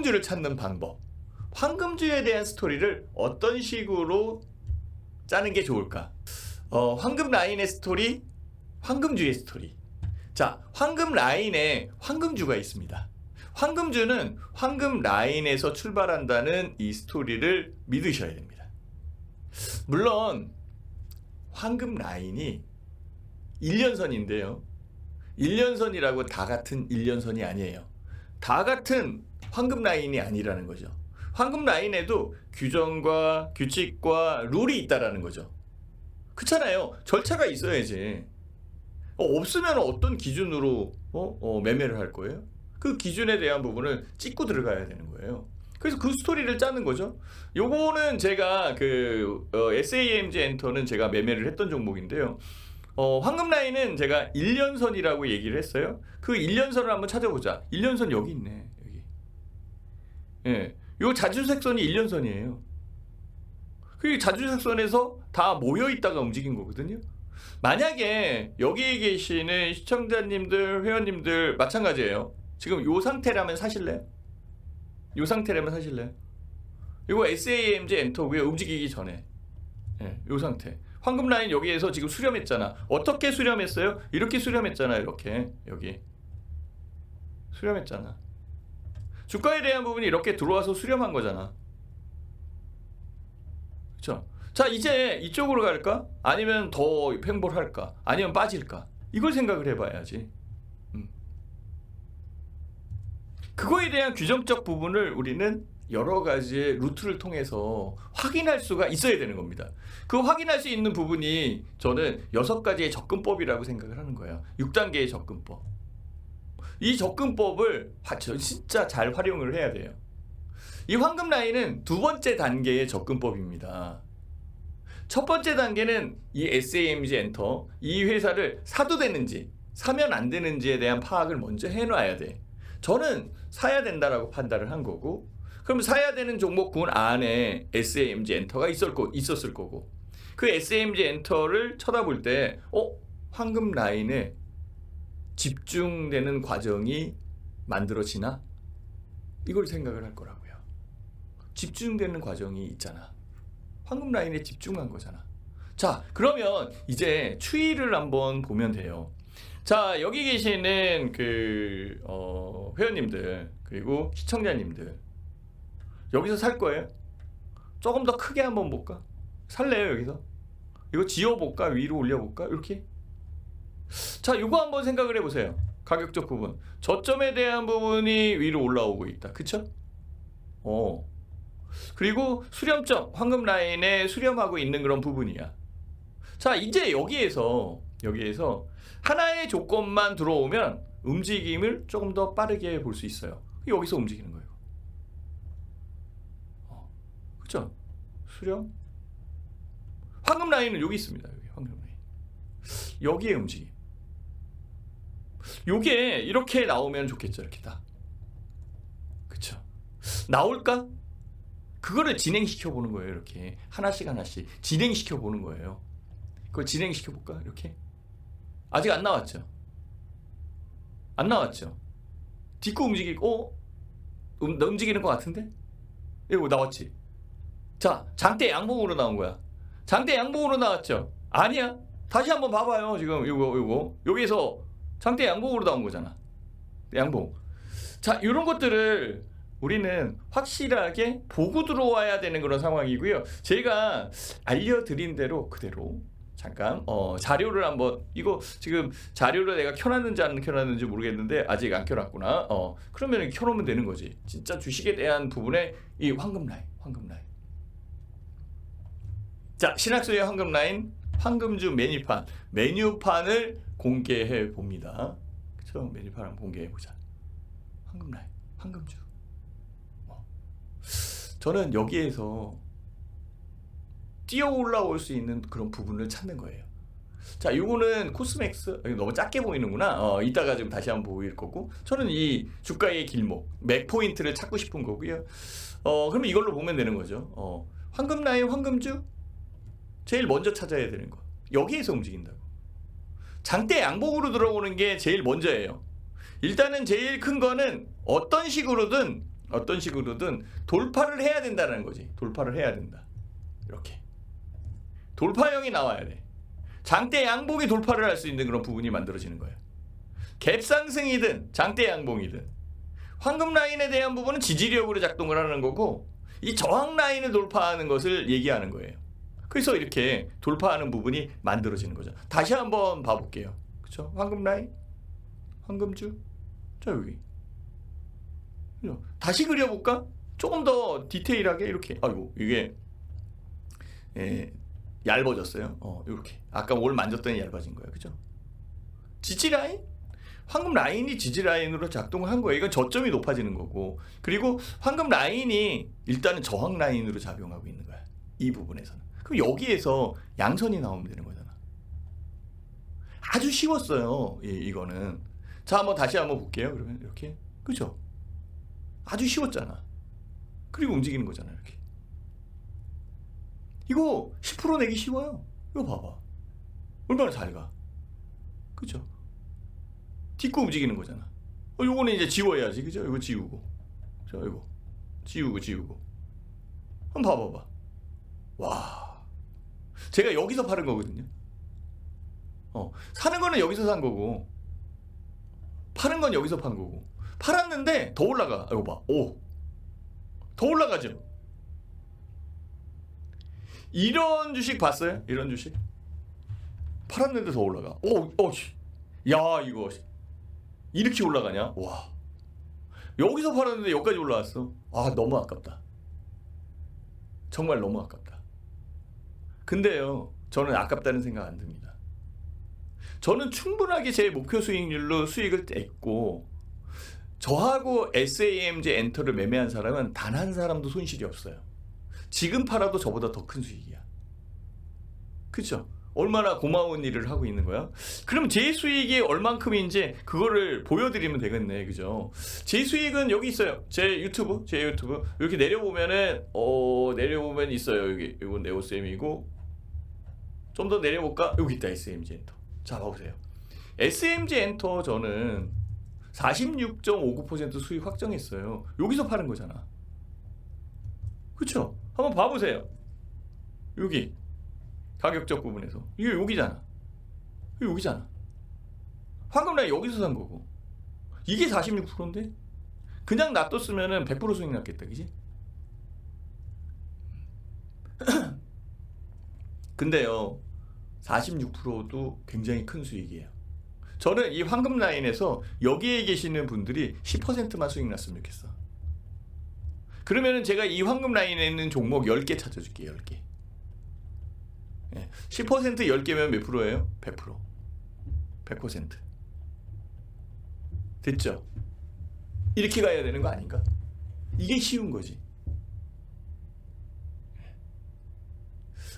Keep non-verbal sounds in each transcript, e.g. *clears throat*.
황금주를 찾는 방법. 황금주에 대한 스토리를 어떤 식으로 짜는 게 좋을까? 어, 황금 라인의 스토리, 황금주의 스토리. 자, 황금 라인에 황금주가 있습니다. 황금주는 황금 라인에서 출발한다는 이 스토리를 믿으셔야 됩니다. 물론 황금 라인이 1년선인데요. 1년선이라고 다 같은 1년선이 아니에요. 다 같은 황금 라인이 아니라는 거죠. 황금 라인에도 규정과 규칙과 룰이 있다라는 거죠. 그렇잖아요. 절차가 있어야지. 어, 없으면 어떤 기준으로 어? 어, 매매를 할 거예요? 그 기준에 대한 부분을 찍고 들어가야 되는 거예요. 그래서 그 스토리를 짜는 거죠. 요거는 제가 그 어, SAMG 엔터는 제가 매매를 했던 종목인데요. 어, 황금 라인은 제가 1년선이라고 얘기를 했어요. 그 1년선을 한번 찾아보자. 1년선 여기 있네. 여기. 예. 요 자주색선이 1년선이에요. 그 자주색선에서 다 모여 있다가 움직인 거거든요. 만약에 여기에 계시는 시청자님들, 회원님들 마찬가지예요. 지금 요 상태라면 사실래요? 요 상태라면 사실래요? 이거 SAMG 엔터고요. 움직이기 전에. 예, 요 상태. 황금 라인 여기에서 지금 수렴했잖아. 어떻게 수렴했어요? 이렇게 수렴했잖아. 이렇게. 여기. 수렴했잖아. 주가에 대한 부분이 이렇게 들어와서 수렴한 거잖아. 그렇죠? 자, 이제 이쪽으로 갈까? 아니면 더 횡보할까? 아니면 빠질까? 이걸 생각을 해 봐야지. 음. 그거에 대한 규정적 부분을 우리는 여러 가지의 루트를 통해서 확인할 수가 있어야 되는 겁니다. 그 확인할 수 있는 부분이 저는 여섯 가지의 접근법이라고 생각을 하는 거예요. 6단계의 접근법. 이 접근법을 진짜 잘 활용을 해야 돼요. 이 황금 라인은 두 번째 단계의 접근법입니다. 첫 번째 단계는 이 SAMG 엔터 이 회사를 사도 되는지 사면 안 되는지에 대한 파악을 먼저 해놔야 돼. 저는 사야 된다라고 판단을 한 거고 그럼 사야 되는 종목군 안에 SAMG 엔터가 있을 거, 있었을 거고 그 SAMG 엔터를 쳐다볼 때 어? 황금 라인에 집중되는 과정이 만들어지나? 이걸 생각을 할 거라고요. 집중되는 과정이 있잖아. 황금 라인에 집중한 거잖아. 자, 그러면 이제 추이를 한번 보면 돼요. 자, 여기 계시는 그 어, 회원님들 그리고 시청자님들 여기서 살 거예요? 조금 더 크게 한번 볼까? 살래요 여기서? 이거 지어볼까? 위로 올려볼까? 이렇게? 자, 이거 한번 생각을 해보세요. 가격적 부분. 저점에 대한 부분이 위로 올라오고 있다. 그쵸? 어. 그리고 수렴점, 황금 라인에 수렴하고 있는 그런 부분이야. 자, 이제 여기에서, 여기에서 하나의 조건만 들어오면 움직임을 조금 더 빠르게 볼 수 있어요. 여기서 움직이는 거예요. 어. 그쵸? 수렴? 황금 라인은 여기 있습니다. 여기 황금 라인. 여기에 움직임. 요게 이렇게 나오면 좋겠죠. 이렇게 다. 그쵸? 나올까? 그거를 진행시켜 보는 거예요. 이렇게 하나씩 하나씩 진행시켜 보는 거예요. 그걸 진행시켜 볼까? 이렇게 아직 안 나왔죠. 안 나왔죠. 딛고 움직이고 어? 음, 나 움직이는 것 같은데? 이거 나왔지. 자 장대 양봉으로 나온 거야. 장대 양봉으로 나왔죠. 아니야. 다시 한번 봐봐요. 지금 이거 이거 여기서 장대 양봉으로 나온 거잖아. 양봉. 자 이런 것들을 우리는 확실하게 보고 들어와야 되는 그런 상황이고요. 제가 알려드린 대로 그대로 잠깐 어, 자료를 한번 이거 지금 자료를 내가 켜놨는지 안 켜놨는지 모르겠는데 아직 안 켜놨구나. 어 그러면 켜놓으면 되는 거지. 진짜 주식에 대한 부분에 이 황금 라인, 황금 라인. 자 신학수의 황금 라인, 황금주 메뉴판, 메뉴판을 공개해 봅니다. 메뉴판 한번 공개해 보자. 황금 라인, 황금주. 어. 저는 여기에서 뛰어 올라올 수 있는 그런 부분을 찾는 거예요. 자, 요거는 코스맥스 이거 너무 작게 보이는구나. 어, 이따가 좀 다시 한번 보일 거고. 저는 이 주가의 길목, 맥 포인트를 찾고 싶은 거고요. 어, 그러면 이걸로 보면 되는 거죠. 어, 황금 라인, 황금주 제일 먼저 찾아야 되는 거. 여기에서 움직인다고. 장대 양봉으로 들어오는 게 제일 먼저예요. 일단은 제일 큰 거는 어떤 식으로든 어떤 식으로든 돌파를 해야 된다는 거지. 돌파를 해야 된다. 이렇게 돌파형이 나와야 돼. 장대 양봉이 돌파를 할 수 있는 그런 부분이 만들어지는 거예요. 갭 상승이든 장대 양봉이든 황금 라인에 대한 부분은 지지력으로 작동을 하는 거고 이 저항 라인을 돌파하는 것을 얘기하는 거예요. 그래서 이렇게 돌파하는 부분이 만들어지는 거죠. 다시 한번 봐볼게요. 그렇죠? 황금 라인, 황금줄, 자 여기. 그죠? 다시 그려볼까? 조금 더 디테일하게 이렇게. 아이고 이게 예, 얇아졌어요. 어, 이렇게. 아까 올 만졌더니 얇아진 거예요. 그죠? 지지 라인? 황금 라인이 지지 라인으로 작동을 한 거예요. 이건 저점이 높아지는 거고. 그리고 황금 라인이 일단은 저항 라인으로 작용하고 있는 거야. 이 부분에서는. 그럼 여기에서 양선이 나오면 되는 거잖아. 아주 쉬웠어요. 이, 이거는. 자, 한번 다시 한번 볼게요. 그러면 이렇게. 그죠? 아주 쉬웠잖아. 그리고 움직이는 거잖아. 이렇게. 이거 10% 내기 쉬워요. 이거 봐봐. 얼마나 잘 가. 그죠? 딛고 움직이는 거잖아. 어, 요거는 이제 지워야지. 그죠? 이거 지우고. 자, 이거. 지우고, 지우고. 한번 봐봐봐. 와. 제가 여기서 파는 거거든요. 어. 사는 거는 여기서 산 거고. 파는 건 여기서 판 거고. 팔았는데 더 올라가. 이거 봐. 오. 더 올라가죠? 이런 주식 봤어요? 이런 주식? 팔았는데 더 올라가. 오, 어, 씨. 야, 이거 이렇게 올라가냐? 와. 여기서 팔았는데 여기까지 올라왔어. 아, 너무 아깝다. 정말 너무 아깝다. 근데요, 저는 아깝다는 생각 안 듭니다. 저는 충분하게 제 목표 수익률로 수익을 냈고, 저하고 SAMG 엔터를 매매한 사람은 단 한 사람도 손실이 없어요. 지금 팔아도 저보다 더 큰 수익이야. 그죠? 얼마나 고마운 일을 하고 있는 거야? 그럼 제 수익이 얼만큼인지 그거를 보여드리면 되겠네, 그죠? 제 수익은 여기 있어요. 제 유튜브, 제 유튜브 이렇게 내려보면은 어 내려보면 있어요. 여기 이건 네오쌤이고 좀 더 내려볼까? 여기 있다 SMG 엔터. 자 봐보세요. SMG 엔터 저는 46.59% 수익 확정했어요. 여기서 파는 거잖아. 그쵸? 한번 봐보세요. 여기 가격적 부분에서 이게 여기잖아. 여기잖아. 황금 라인 여기서 산 거고 이게 46%인데 그냥 놔뒀으면은 100% 수익 났겠다, 그지? 근데요, 46%도 굉장히 큰 수익이에요. 저는 이 황금 라인에서 여기에 계시는 분들이 10%만 수익 났으면 좋겠어. 그러면은 제가 이 황금 라인에 있는 종목 10개 찾아줄게요, 10개. 예, 10% 10개면 몇 프로예요? 100%. 100%. 됐죠? 이렇게 가야 되는 거 아닌가? 이게 쉬운 거지.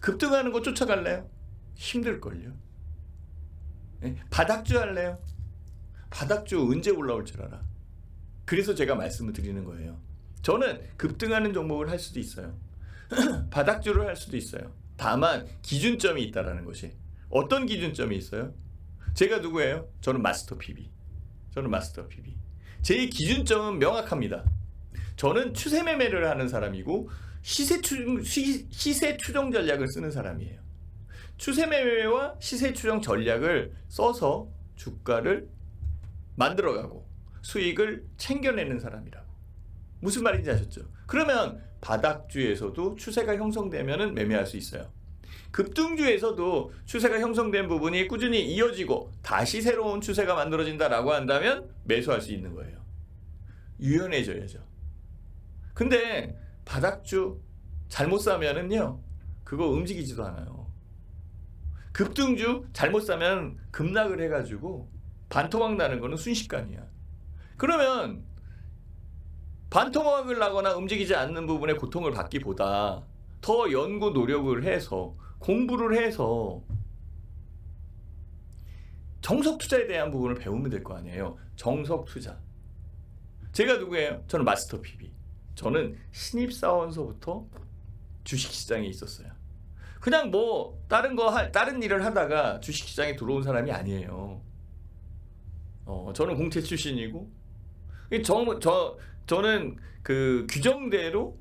급등하는 거 쫓아갈래요? 힘들걸요. 예? 바닥주 할래요? 바닥주 언제 올라올 줄 알아? 그래서 제가 말씀을 드리는 거예요. 저는 급등하는 종목을 할 수도 있어요. *clears throat* 바닥주를 할 수도 있어요. 다만 기준점이 있다라는 것이 어떤 기준점이 있어요? 제가 누구예요? 저는 마스터 PB. 저는 마스터 PB. 제 기준점은 명확합니다. 저는 추세 매매를 하는 사람이고 시세 추 시, 시세 추정 전략을 쓰는 사람이에요. 추세 매매와 시세 추정 전략을 써서 주가를 만들어가고 수익을 챙겨내는 사람이라고. 무슨 말인지 아셨죠? 그러면 바닥주에서도 추세가 형성되면 매매할 수 있어요. 급등주에서도 추세가 형성된 부분이 꾸준히 이어지고 다시 새로운 추세가 만들어진다라고 한다면 매수할 수 있는 거예요. 유연해져야죠. 근데 바닥주 잘못 사면은요, 그거 움직이지도 않아요. 급등주 잘못 사면 급락을 해가지고 반토막 나는 거는 순식간이야. 그러면 반토막을 나거나 움직이지 않는 부분에 고통을 받기보다 더 연구 노력을 해서 공부를 해서 정석 투자에 대한 부분을 배우면 될 거 아니에요. 정석 투자. 제가 누구예요? 저는 마스터 PB. 저는 신입 사원서부터 주식 시장에 있었어요. 그냥 뭐 다른 거할 다른 일을 하다가 주식 시장에 들어온 사람이 아니에요. 어, 저는 공채 출신이고 저, 저, 저는 그 규정대로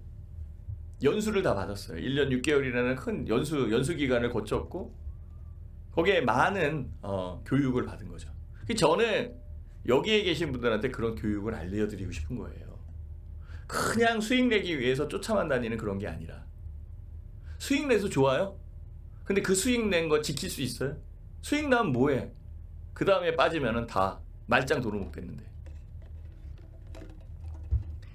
연수를 다 받았어요. 1년 6개월이라는 큰 연수 연수 기간을 거쳤고 거기에 많은 어, 교육을 받은 거죠. 저는 여기에 계신 분들한테 그런 교육을 알려드리고 싶은 거예요. 그냥 수익 내기 위해서 쫓아만 다니는 그런 게 아니라 수익 내서 좋아요? 근데 그 수익 낸 거 지킬 수 있어요? 수익 나면 뭐해? 그 다음에 빠지면은 다 말짱 못 뱉는데.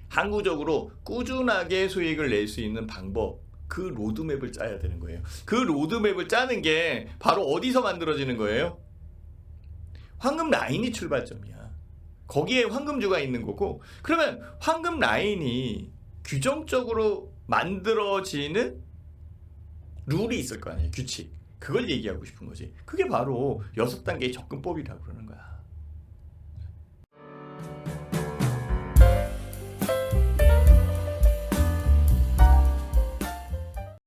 항구적으로 꾸준하게 수익을 낼 수 있는 방법 그 로드맵을 짜야 되는 거예요. 그 로드맵을 짜는 게 바로 어디서 만들어지는 거예요? 황금 라인이 출발점이야. 거기에 황금주가 있는 거고 그러면 황금 라인이 규정적으로 만들어지는 룰이 있을 거 아니에요. 규칙. 그걸 얘기하고 싶은 거지. 그게 바로 여섯 단계의 접근법이라고 그러는 거야.